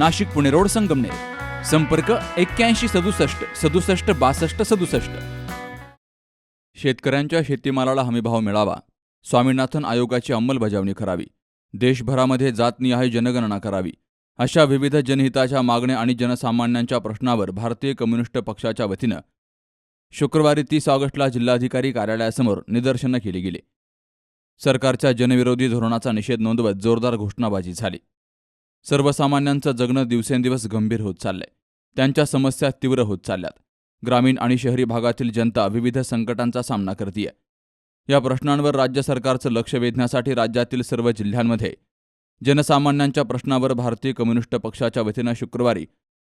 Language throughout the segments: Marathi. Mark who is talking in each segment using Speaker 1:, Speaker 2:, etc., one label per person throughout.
Speaker 1: Nashik Pune road Sangamner. संपर्क एक्क्याऐंशी सदुसष्ट सदुसष्ट बासष्ट सदुसष्ट. शेतकऱ्यांच्या शेतीमालाला हमीभाव मिळावा. स्वामीनाथन आयोगाची अंमलबजावणी करावी. देशभरामध्ये जातनिहाय जनगणना करावी. अशा विविध जनहिताच्या मागण्या आणि जनसामान्यांच्या प्रश्नावर भारतीय कम्युनिस्ट पक्षाच्या वतीनं शुक्रवारी तीस ऑगस्टला जिल्हाधिकारी कार्यालयासमोर निदर्शनं केली गेली. सरकारच्या जनविरोधी धोरणाचा निषेध नोंदवत जोरदार घोषणाबाजी झाली. सर्वसामान्यांचं जगणं दिवसेंदिवस गंभीर होत चाललंय. त्यांच्या समस्या तीव्र होत चालल्यात. ग्रामीण आणि शहरी भागातील जनता विविध संकटांचा सामना करतीये. या प्रश्नांवर राज्य सरकारचं लक्ष वेधण्यासाठी राज्यातील सर्व जिल्ह्यांमध्ये जनसामान्यांच्या प्रश्नावर भारतीय कम्युनिस्ट पक्षाच्या वतीनं शुक्रवारी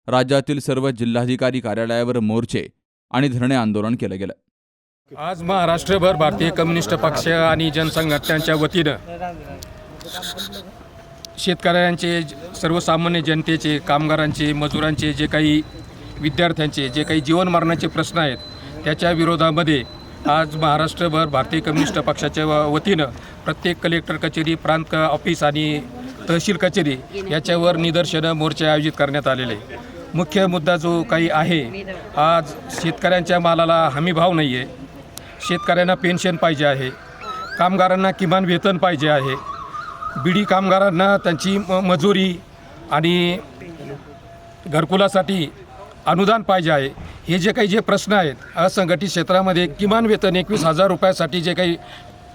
Speaker 1: राज्यातील सर्व जिल्हाधिकारी कार्यालयावर मोर्चे आणि धरणे आंदोलन केलं गेलं.
Speaker 2: आज महाराष्ट्रभर भारतीय कम्युनिस्ट पक्ष आणि जनसंघटनांच्या वतीनं शेतकऱ्यांचे सर्वसामान्य जनतेचे कामगारांचे मजुरांचे जे काही विद्यार्थ्यांचे जे काही जीवन मरणाचे प्रश्न आहेत त्याच्या विरोधामध्ये आज महाराष्ट्रभर भारतीय कम्युनिस्ट पक्षाच्या व- वतीनं प्रत्येक कलेक्टर कचेरी प्रांत ऑफिस आणि तहसील कचेरी याच्यावर निदर्शनं मोर्चे आयोजित करण्यात आलेले मुख्य मुद्दा जो काही आहे आज शेतकऱ्यांच्या मालाला हमीभाव नाही आहे शेतकऱ्यांना पेन्शन पाहिजे आहे. कामगारांना किमान वेतन पाहिजे आहे. बीडी कामगारांना त्यांची म मजुरी आणि घरकुलासाठी अनुदान पाहिजे आहे. हे जे काही जे प्रश्न आहेत असंघटित क्षेत्रामध्ये किमान वेतन एकवीस हजार रुपयासाठी जे काही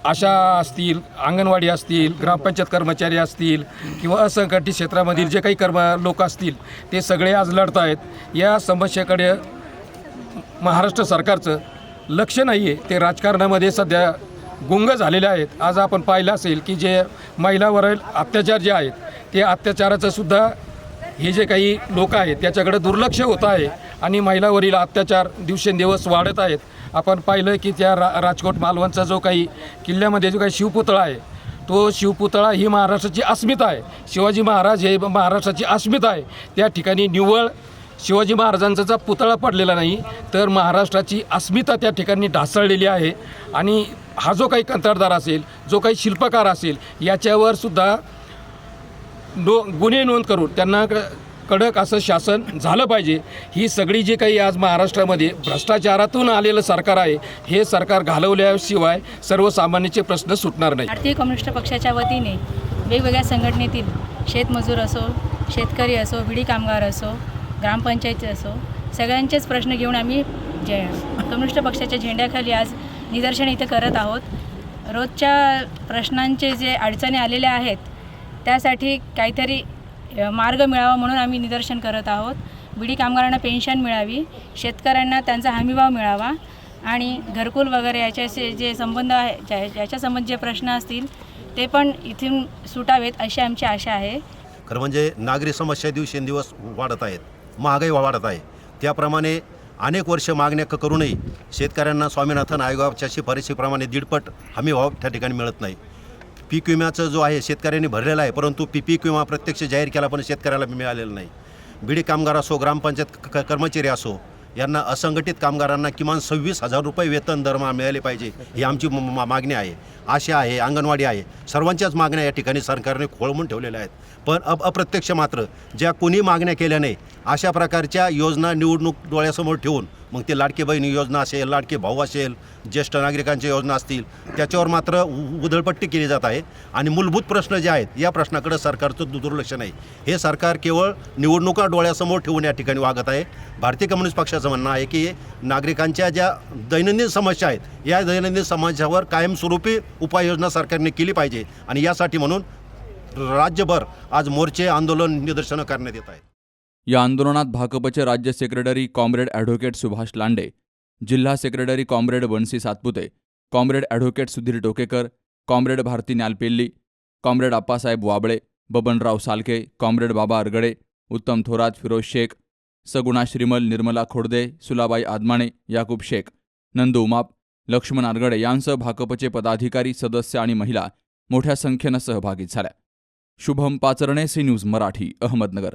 Speaker 2: आशा असतील अंगणवाडी असतील ग्रामपंचायत कर्मचारी असतील किंवा असंघटित क्षेत्रामधील जे काही कर्म लोक असतील ते सगळे आज लढत आहेत या समस्येकडे महाराष्ट्र सरकारचं लक्ष नाही आहे ते राजकारणामध्ये सध्या गुंग झालेले आहेत. आज आपण पाहिलं असेल की जे महिलावरील अत्याचार जे आहेत ते अत्याचाराचं सुद्धा हे जे काही लोक आहेत त्याच्याकडे दुर्लक्ष होत आहे आणि महिलावरील अत्याचार दिवसेंदिवस वाढत आहेत. आपण पाहिलं की त्या रा राजकोट मालवणचा जो काही किल्ल्यामध्ये जो काही शिवपुतळा आहे तो शिवपुतळा ही महाराष्ट्राची अस्मिता आहे. शिवाजी महाराज हे महाराष्ट्राची अस्मिता आहे. त्या ठिकाणी निव्वळ शिवाजी महाराजांचा पुतळा पडलेला नाही तर महाराष्ट्राची अस्मिता त्या ठिकाणी ढासळलेली आहे. आणि हा जो काही कंत्राटदार असेल जो काही शिल्पकार असेल याच्यावर सुद्धा नो गुन्हे नोंद करून त्यांना कडक असं शासन झालं पाहिजे. ही सगळी जी काही आज महाराष्ट्रामध्ये भ्रष्टाचारातून आलेलं सरकार आहे हे सरकार घालवल्याशिवाय सर्वसामान्यांचे प्रश्न सुटणार नाही.
Speaker 3: भारतीय कम्युनिस्ट पक्षाच्या वतीने वेगवेगळ्या संघटनेतील शेतमजूर असो शेतकरी असो विडी कामगार असो ग्रामपंचायती असो सगळ्यांचेच प्रश्न घेऊन आम्ही जे कम्युनिस्ट पक्षाच्या झेंड्याखाली आज निदर्शन इथे करत आहोत. रोजच्या प्रश्नांचे जे अडचणी आलेल्या आहेत त्यासाठी काहीतरी मार्ग मिळावा म्हणून आम्ही निदर्शन करत आहोत. बिडी कामगारांना पेन्शन मिळावी शेतकऱ्यांना त्यांचा हमीभाव मिळावा आणि घरकुल वगैरे याच्याशी जे संबंध आहे ज्या ज्याच्या जे प्रश्न असतील ते पण इथून सुटावेत अशी आमची आशा आहे.
Speaker 4: खरं म्हणजे नागरी समस्या दिवसेंदिवस वाढत आहेत. महागाई वाढत आहे. त्याप्रमाणे अनेक वर्ष मागण्या क- करूनही शेतकऱ्यांना स्वामीनाथन आयोगाच्या शिफारशीप्रमाणे दीडपट हमी भाव त्या ठिकाणी मिळत नाही. पीक विम्याचं जो आहे शेतकऱ्यांनी भरलेला आहे परंतु पी पीक विमा प्रत्यक्ष जाहीर केला पण शेतकऱ्याला मिळालेला नाही. बिडी कामगार असो ग्रामपंचायत क- कर्मचारी असो यांना असंघटित कामगारांना किमान सव्वीस हजार रुपये वेतन दरमहा मिळाले पाहिजे ही आमची म- मागणी आहे. आशा आहे अंगणवाडी आहे. सर्वांच्याच मागण्या या ठिकाणी सरकारने खोळवून ठेवलेल्या आहेत. पण अप अप्रत्यक्ष मात्र ज्या कोणी मागण्या केल्या नाही अशा प्रकारच्या योजना निवडणूक डोळ्यासमोर ठेवून मग ते लाडके बहीण योजना असेल लाडके भाऊ असेल ज्येष्ठ नागरिकांच्या योजना असतील त्याच्यावर मात्र उ- उधळपट्टी केली जात आहे. आणि मूलभूत प्रश्न जे आहेत या प्रश्नाकडे सरकारचं दुर्लक्ष नाही. हे सरकार केवळ निवडणुका डोळ्यासमोर ठेवून या ठिकाणी वागत आहे. भारतीय कम्युनिस्ट पक्षाचं म्हणणं आहे की नागरिकांच्या ज्या दैनंदिन समस्या आहेत या दैनंदिन समस्यावर कायमस्वरूपी उपाययोजना सरकारने केली पाहिजे. आणि यासाठी म्हणून राज्यभर आज मोर्चे आंदोलन निदर्शनं करण्यात येत आहेत
Speaker 1: या आंदोलनात भाकपचे राज्य secretary comrade advocate Subhash Lande जिल्हा secretary comrade Bansi Satpute comrade advocate Sudhir Tokekar comrade Bharati Nyalpelli comrade Appasaheb Wabale Babanrao Salke comrade Baba Argade उत्तम थोरात फिरोज शेख सगुणा श्रीमल निर्मला खोडदे सुलाबाई आदमाणे याकूब शेख नंदू उमाप लक्ष्मण आरगडे यांसह भाकपचे पदाधिकारी सदस्य आणि महिला मोठ्या संख्येनं सहभागी झाल्या. Shubham Pacharne C news Marathi Ahmednagar.